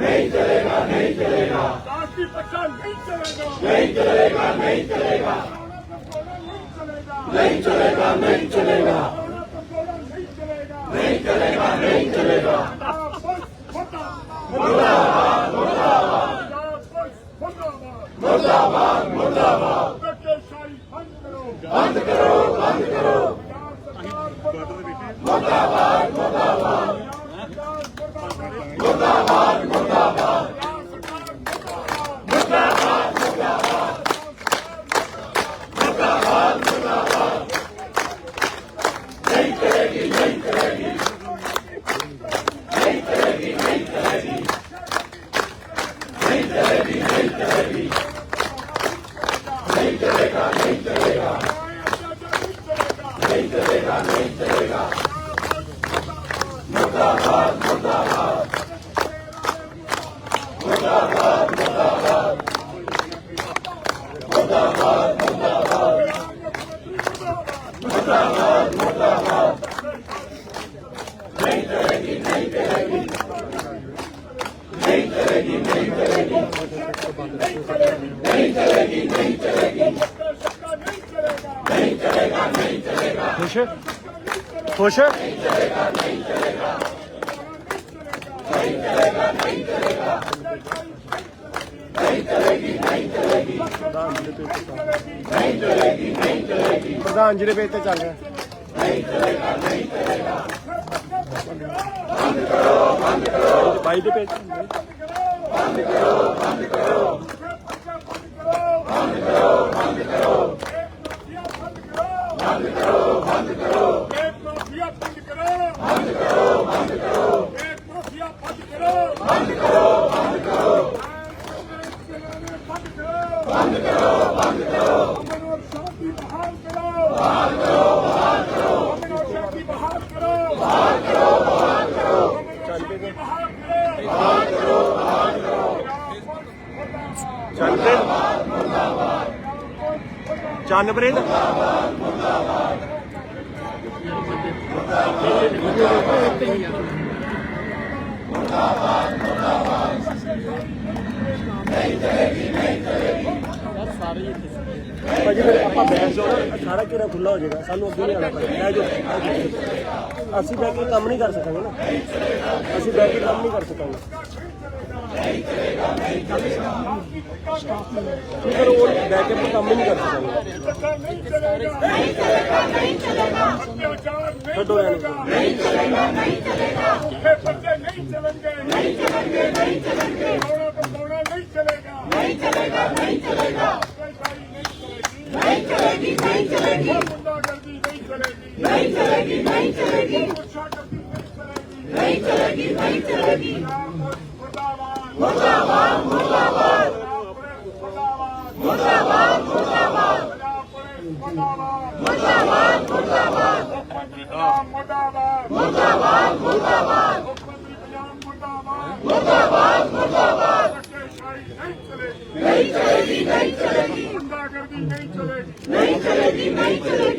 नहीं चलेगा नहीं चलेगा काशी पट्टा नहीं चलेगा नहीं चलेगा नहीं चलेगा नहीं चलेगा नहीं चलेगा नहीं चलेगा नहीं चलेगा मुर्दाबाद मुर्दाबाद मुर्दाबाद मुर्दाबाद बंद करो बंद करो मुर्दाबाद चलेगी नहीं चलेगी नहीं चलेगी नहीं चलेगी नहीं चलेगा नहीं चलेगा खुश खुश नहीं चलेगा नहीं चलेगा नहीं चलेगा नहीं चलेगा नहीं चलेगी नहीं चलेगी नहीं चलेगी नहीं चलेगी प्रधान जी ਦੇ ਪੇਜ ਤੇ ਚੱਲ ਰਿਹਾ ਨਹੀਂ ਚਲੇਗਾ ਨਹੀਂ ਚਲੇਗਾ ਬੰਦ ਕਰੋ ਬੰਦ ਕਰੋ ਭਾਈ ਦੇ ਪੇਜ बंद करो बंद करो ਚੰਨ ਬਰਿੰਦ ਸਾਰੇ ਇੱਥੇ ਸੀ। ਭਾਜੀ ਫਿਰ ਆਪਾਂ ਬੈਠ ਜਾਓ ਸਾਰਾ ਘੇਰਾ ਖੁੱਲਾ ਹੋ ਜਾਏਗਾ। ਸਾਨੂੰ ਅੱਗੇ ਨਹੀਂ ਆਉਣਾ ਪੈਣਾ। ਬੈਠ ਜਾਓ, ਬੈਠ ਜਾਓ। ਅਸੀਂ ਬੈਠ ਕੇ ਕੰਮ ਨਹੀਂ ਕਰ ਸਕਾਂਗੇ ਨਾ। ਅਸੀਂ ਬੈਠ ਕੇ ਕੰਮ ਨਹੀਂ ਕਰ ਸਕਾਂਗੇ। نہیں چلے گی نہیں چلے گی۔ نہیں چلے گی نہیں چلے گی ਮੁਰਦਾਬਾਦ ਮੁਰਦਾਬਾਦ ਮੁਰਦਾਬਾਦ। ਮੁਰਦਾਬਾਦ ਮੁਰਦਾਬਾਦ ਮੁਰਦਾਬਾਦ ਮੁਰਦਾਬਾਦ ਮੁਰਦਾਬਾਦ ਮੁਰਦਾਬਾਦ ਮੁਰਦਾਬਾਦ ਨਹੀਂ ਚਲੇਗੀ ਨਹੀਂ ਚਲੇਗੀ ਨਹੀਂ ਚਲੇਗੀ ਨਹੀਂ ਚਲੇਗੀ ਨਹੀਂ ਚਲੇਗੀ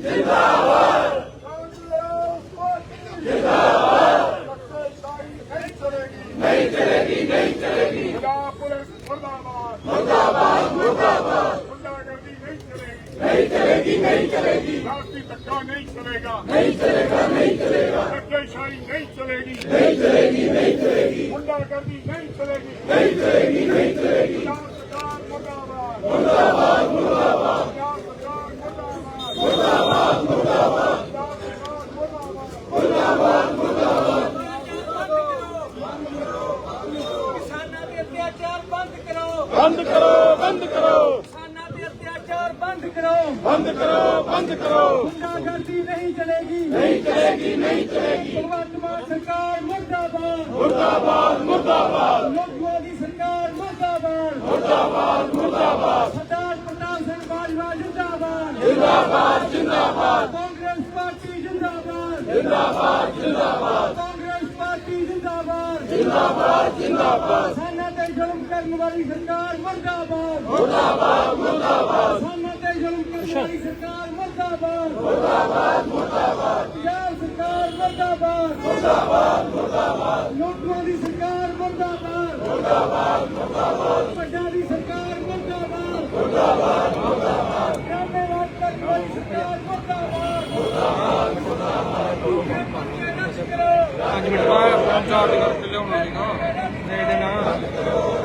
ਜਿੰਦਾਬਾਦ ਨਹੀਂ ਚਲੇਗੀ ਨਹੀਂ ਚਲੇਗੀ। ਮੁਰਦਾਬਾਦ ਮੁਰਦਾਬਾਦ ਮੁਰਦਾਬਾਦ ਨਹੀਂ ਚਲੇਗੀ ਨਹੀਂ ਚਲੇਗੀ ਰਾਸ਼ਟਰੀ ਧੱਕਾ ਨਹੀਂ ਚਲੇਗਾ ਨਹੀਂ ਚਲੇਗਾ ਨਹੀਂ ਚਲੇਗਾ ਧੱਕੇਸ਼ਾਹੀ ਨਹੀਂ ਚਲੇਗੀ ਨਹੀਂ ਚਲੇਗੀ ਨਹੀਂ ਚਲੇਗੀ ਗੁੰਡਾਗਰਦੀ ਨਹੀਂ ਚਲੇਗੀ। ਨਹੀਂ ਚਲੇਗੀ ਨਹੀਂ ਚਲੇਗੀ। بند کرو بند کرو بند کرو بند کرو بند کرو گنڈا گردی نہیں چلے گی نہیں چلے گی نہیں چلے گی بھگوان سرکار مردہ باد مردہ باد مردہ باد لوگ مودی سرکار مردہ باد مردہ باد مردہ باد سردار پرتاپ سنگھ باجوا زندہ باد زندہ باد زندہ باد کانگریس پارٹی زندہ باد زندہ باد زندہ باد کانگریس پارٹی زندہ باد زندہ باد زندہ باد ਕਰਨ ਵਾਲੀ ਸਰਕਾਰ ਮੁਰਦਾਬਾਦ ਮੁਰਦਾਬਾਦ ਮੁਰਦਾਬਾਦ ਸਾਨਾ ਤੇ ਜ਼ੁਲਮ ਕਰਨ ਵਾਲੀ ਸਰਕਾਰ ਮੁਰਦਾਬਾਦ ਮੁਰਦਾਬਾਦ ਮੁਰਦਾਬਾਦ ਪੰਜਾਬ ਸਰਕਾਰ ਮੁਰਦਾਬਾਦ ਮੁਰਦਾਬਾਦ ਮੁਰਦਾਬਾਦ ਲੋਕਾਂ ਦੀ ਸਰਕਾਰ ਮੁਰਦਾਬਾਦ ਮੁਰਦਾਬਾਦ ਮੁਰਦਾਬਾਦ ਵੱਡਾਂ ਦੀ ਸਰਕਾਰ ਮੁਰਦਾਬਾਦ ਮੁਰਦਾਬਾਦ ਮੁਰਦਾਬਾਦ ਗ੍ਰਾਮੇ ਰਾਜ ਕਰਨ ਵਾਲੀ ਸਰਕਾਰ ਮੁਰਦਾਬਾਦ ਮੁਰਦਾਬਾਦ ਮੁਰਦਾਬਾਦ ਪੰਜ ਮਿੰਟ ਬਾਅਦ ਫੋਨ ਚਾਰਜ ਕਰਕੇ ਲਿਆਉਣਾ ਸੀਗਾ ਦੇ ਦੇਣਾ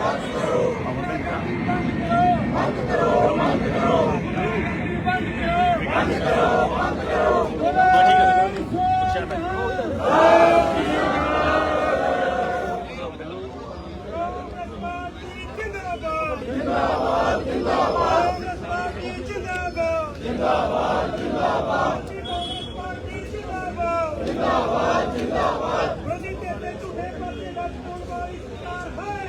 ਜਿੰਦਾਬਾਦ ਜਿੰਦਾਬਾਦ। ਜਿੰਦਾਬਾਦ ਜਿੰਦਾਬਾਦ ਜਿੰਦਾਬਾਦ ਜਿੰਦਾਬਾਦ ਜਿੰਦਾਬਾਦ ਰੋਜ਼ੀ ਤੇ ਝੂਠੇ ਪਰਦੇ ਦਾ ਚੋਣ ਵਾਲੀ ਸਰਕਾਰ ਹਾਏ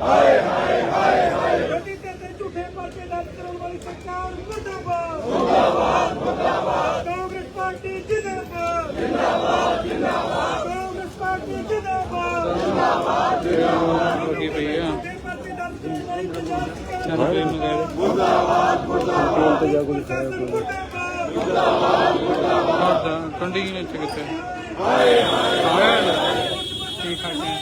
ਹਾਏ ਹਾਏ ਹਾਏ ਹਾਏ ਰੋਜ਼ੀ ਤੇ ਝੂਠੇ ਪਰਦੇ ਦਾ ਚੋਣ ਵਾਲੀ ਸਰਕਾਰ ਮੁਰਦਾਬਾਦ ਮੁਰਦਾਬਾਦ ਮੁਰਦਾਬਾਦ ਕਾਂਗਰਸ ਪਾਰਟੀ ਜਿੰਦਾਬਾਦ ਜਿੰਦਾਬਾਦ ਜਿੰਦਾਬਾਦ ਕਾਂਗਰਸ ਪਾਰਟੀ ਜਿੰਦਾਬਾਦ ਕੀ ਪਈ ਆ? ਝੂਠੇ ਪੰਜਾਬ ਸਰਕਾਰ ਚੱਲ ਪਈ ਨੂੰ ਕਹਿ ਫੋਨ ਠੀਕ ਠਾਕ ਕਰ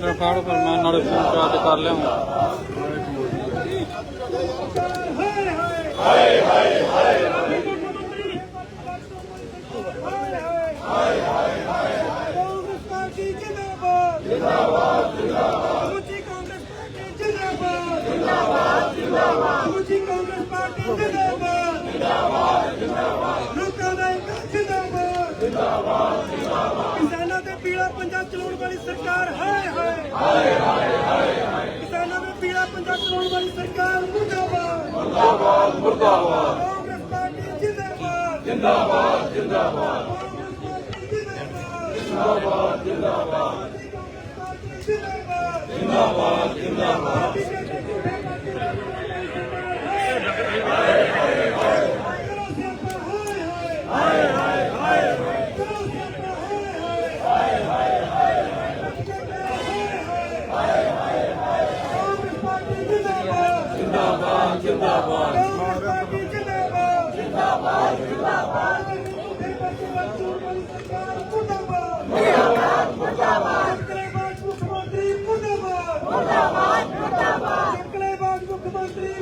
ਜਿੰਦਾਬਾਦ ਪਰ ਮੈਂ ਨਾਲੇ ਫੋਨ ਚਾਰਜ ਕਰ ਲਿਆਵਾਂ। ਕਿਸਾਨਾਂ ਤੇ ਪੀਲਾ ਪੰਜਾ ਚਲਾਉਣ ਵਾਲੀ ਸਰਕਾਰ ਹਾਏ ਹਾਏ ਹਾਏ ਹਾਏ। ਮੁਰਦਾਬਾਦ ਮੁਰਦਾਬਾਦ ਕਾਂਗਰਸ ਜਿੰਦਾਬਾਦ ਜਿੰਦਾਬਾਦ। ਜਿੰਦਾਬਾਦ ਜਿੰਦਾਬਾਦ ਜਿੰਦਾਬਾਦ ਜਿੰਦਾਬਾਦ ਜਿੰਦਾਬਾਦ ਜਿੰਦਾਬਾਦ ਹਾਏ ਹਾਏ ਹਾਏ ਹਾਏ ਹਾਏ ਜਿੰਦਾਬਾਦ ਜਿੰਦਾਬਾਦ ਪਾਰਟੀ ਜਿੰਦਾਬਾਦ ਜਿੰਦਾਬਾਦ ਜਿੰਦਾਬਾਦ ਮੁਰਦਾਬਾਦ ਮੁਰਦਾਬਾਦ ਮੁਰਦਾਬਾਦ ਮੁਰਦਾਬਾਦ ਮੁੱਖ ਮੰਤਰੀ ਮੁਰਦਾਬਾਦ ਮੁਰਦਾਬਾਦ ਮੁਰਦਾਬਾਦ ਮੁੱਖ ਮੰਤਰੀ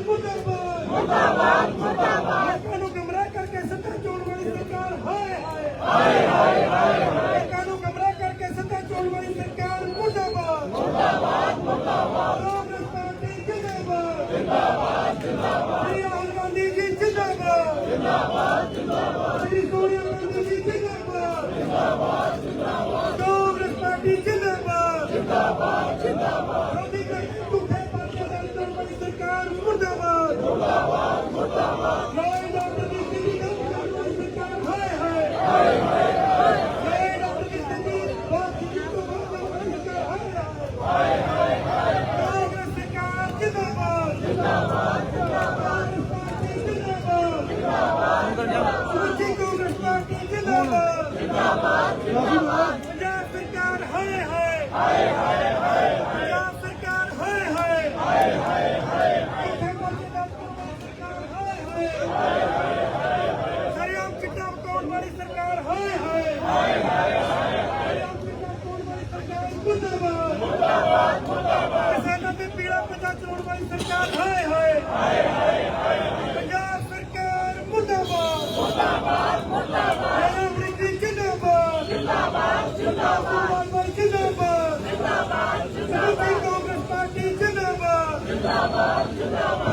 ਮੁਰਦਾਬਾਦ ਮੁਰਦਾਬਾਦ। ਲੋਕਾਂ ਨੂੰ ਗਮਰਾਹ ਕਰਕੇ ਸੱਤਾ ਚੋਣ ਵਾਲੀ ਸਰਕਾਰ ਹਾਏ ਹਾਏ ਹਾਏ ਹਾਏ ਹਾਏ ਲੋਕਾਂ ਨੂੰ ਗਮਰਾਹ ਕਰਕੇ ਸੱਤਾ ਚੋਣ ਵਾਲੀ ਸਰਕਾਰ ਮੁਰਦਾਬਾਦ। ਮੁਰਦਾਬਾਦ ਮੁਰਦਾਬਾਦ। ਕਾਂਗਰਸ ਪਾਰਟੀ ਜਿੰਦਾਬਾਦ। ਜਿੰਦਾਬਾਦ ਜਿੰਦਾਬਾਦ। ਰਾਹੁਲ ਗਾਂਧੀ ਜੀ ਜਿੰਦਾਬਾਦ। ਜਿੰਦਾਬਾਦ ਜਿੰਦਾਬਾਦ। ਸ਼੍ਰੀ ਸੋਨੀਆ ਗਾਂਧੀ ਜੀ ਜਿੰਦਾਬਾਦ। ਜਿੰਦਾਬਾਦ ਜਿੰਦਾਬਾਦ। ਕਾਂਗਰਸ ਪਾਰਟੀ ਜਿੰਦਾਬਾਦ। ਜਿੰਦਾਬਾਦ ਜਿੰਦਾਬਾਦ ਮੋਦੀ ਦੇ ਝੂਠੇ ਪਾਸੇ ਦਾ ਚੋਣ ਵਾਲੀ ਸਰਕਾਰ ਮੁਰਦਾਬਾਦ ਮੁਰਦਾਬਾਦ ਮੁਰਦਾਬਾਦ ਲੋਈ ਡਾਕਟਰ ਦੀ ਸਿੱਧੀ ਗੱਲ ਕਰਨ ਵਾਲੀ ਸਰਕਾਰ ਹਾਏ ਹਾਏ ਹਾਏ ਹਾਏ ਹਾਏ ਡਾਕਟਰ ਦੀ ਸਿੱਧੀ ਬਾਤ ਦੀ ਤੋਂ ਬਾਤ ਵਾਲੀ ਸਰਕਾਰ ਹਾਏ ਹਾਏ ਕਾਂਗਰਸ ਸਰਕਾਰ ਜਿੰਦਾਬਾਦ ਜਿੰਦਾਬਾਦ ਜਿੰਦਾਬਾਦ ਪਾਰਟੀ ਜਿੰਦਾਬਾਦ ਜਿੰਦਾਬਾਦ ਦੂਜੀ ਕਾਂਗਰਸ ਪਾਰਟੀ ਜਿੰਦਾਬਾਦ ਜਿੰਦਾਬਾਦ ਜਿੰਦਾਬਾਦ ਪੰਜਾਬ ਸਰਕਾਰ ਹਾਏ ਹਾਏ ਹਾਏ ਹਾਏ ਹਾਏ ਪੰਜਾਬ ਸਰਕਾਰ ਹਾਏ ਹਾਏ ਹਾਏ ਹਾਏ ਹਾਏ ਕਿੱਥੇ ਪਹੁੰਚੀ ਡਾਕਟਰ ਸਰਕਾਰ ਹਾਏ ਹਾਏ ਸਰਿਆਮ ਚਿੱਟਾ ਕੌਣ ਵਾਲੀ ਸਰਕਾਰ ਹਾਏ ਹਾਏ ਹਾਏ ਹਾਏ ਸਰਿਆਮ ਚਿੱਟਾ ਕੌਣ ਵਾਲੀ ਸਰਕਾਰ ਮੁਰਦਾਬਾਦ ਮੁਰਦਾਬਾਦ ਮੁਰਦਾਬਾਦ ਕਿਸਾਨਾਂ ਤੇ ਪੀਲਾ ਪੰਜਾ ਚਲਾਉਣ ਵਾਲੀ ਹਾਏ ਹਾਏ ਹਾਏ। ਹਾਏ ਪੰਜਾਬ ਸਰਕਾਰ ਮੁਰਦਾਬਾਦ। ਮੁਰਦਾਬਾਦ ਮੁਰਦਾਬਾਦ। ਅਮਰੀਕੀ ਜਿੰਦਾਬਾਦ। ਜਿੰਦਾਬਾਦ ਜਿੰਦਾਬਾਦ। ਜਿੰਦਾਬਾਦ। ਜਿੰਦਾਬਾਦ ਜਿੰਦਾਬਾਦ। ਕਾਂਗਰਸ ਪਾਰਟੀ ਜਿੰਦਾਬਾਦ। ਜਿੰਦਾਬਾਦ ਜਿੰਦਾਬਾਦ।